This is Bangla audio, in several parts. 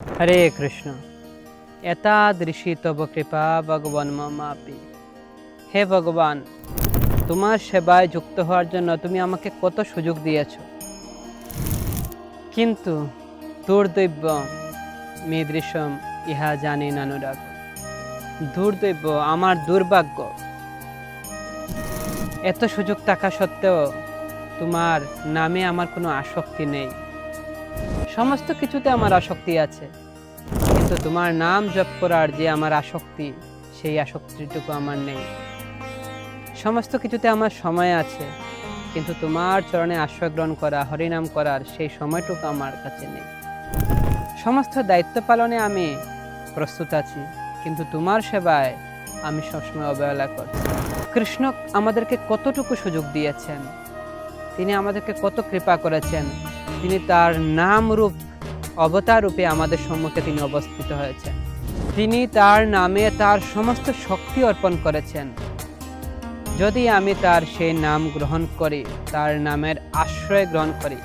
হরে কৃষ্ণ। এতাদৃশী তব কৃপা ভগবান মাপি হে ভগবান, তোমার সেবায় যুক্ত হওয়ার জন্য তুমি আমাকে কত সুযোগ দিয়েছ। কিন্তু দুর্দৈব্য মীদৃশম, ইহা জানি নানুরাগ দুর্দৈব্য আমার দুর্ভাগ্য। এত সুযোগ থাকা সত্ত্বেও তোমার নামে আমার কোনো আসক্তি নেই। সমস্ত কিছুতে আমার আসক্তি আছে। কিন্তু তোমার নাম জপ করার যে আমার আসক্তি, সেই আসক্তিটুকু আমার নেই। সমস্ত কিছুতে আমার সময় আছে, কিন্তু তোমার চরণে আশ্রয় গ্রহণ করা, হরিনাম করার সেই সময়টুকু আমার কাছে নেই। সমস্ত দায়িত্ব পালনে আমি প্রস্তুত আছি, কিন্তু তোমার সেবায় আমি সবসময় অবহেলা করছি কৃষ্ণ আমাদেরকে কতটুকু সুযোগ দিয়েছেন, তিনি আমাদেরকে কত কৃপা করেছেন তিনি তার নাম রূপ অবতার রূপে আমাদের সম্মুখে তিনি অবস্থিত হয়েছেন। তিনি তার নামে তার সমস্ত শক্তি অর্পণ করেছেন। যদি আমি তার সেই নাম গ্রহণ করি, তার নামের আশ্রয় গ্রহণ করি,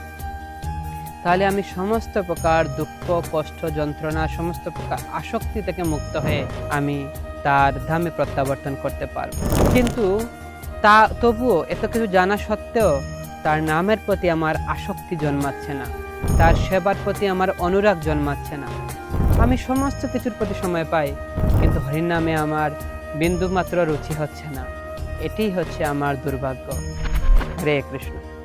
তাহলে আমি সমস্ত প্রকার দুঃখ, কষ্ট, যন্ত্রণা, সমস্ত প্রকার আসক্তি থেকে মুক্ত হয়ে আমি তার ধামে প্রত্যাবর্তন করতে পারব। কিন্তু তা তবুও এত কিছু জানা সত্ত্বেও তার নামের প্রতি আমার আসক্তি জন্মাচ্ছে না। তার সেবার প্রতি আমার অনুরাগ জন্মাচ্ছে না। আমি সমস্ত কিছুর প্রতি সময় পাই, কিন্তু হরির নামে আমার বিন্দুমাত্র রুচি হচ্ছে না। এটি হচ্ছে আমার দুর্ভাগ্য। হরে কৃষ্ণ।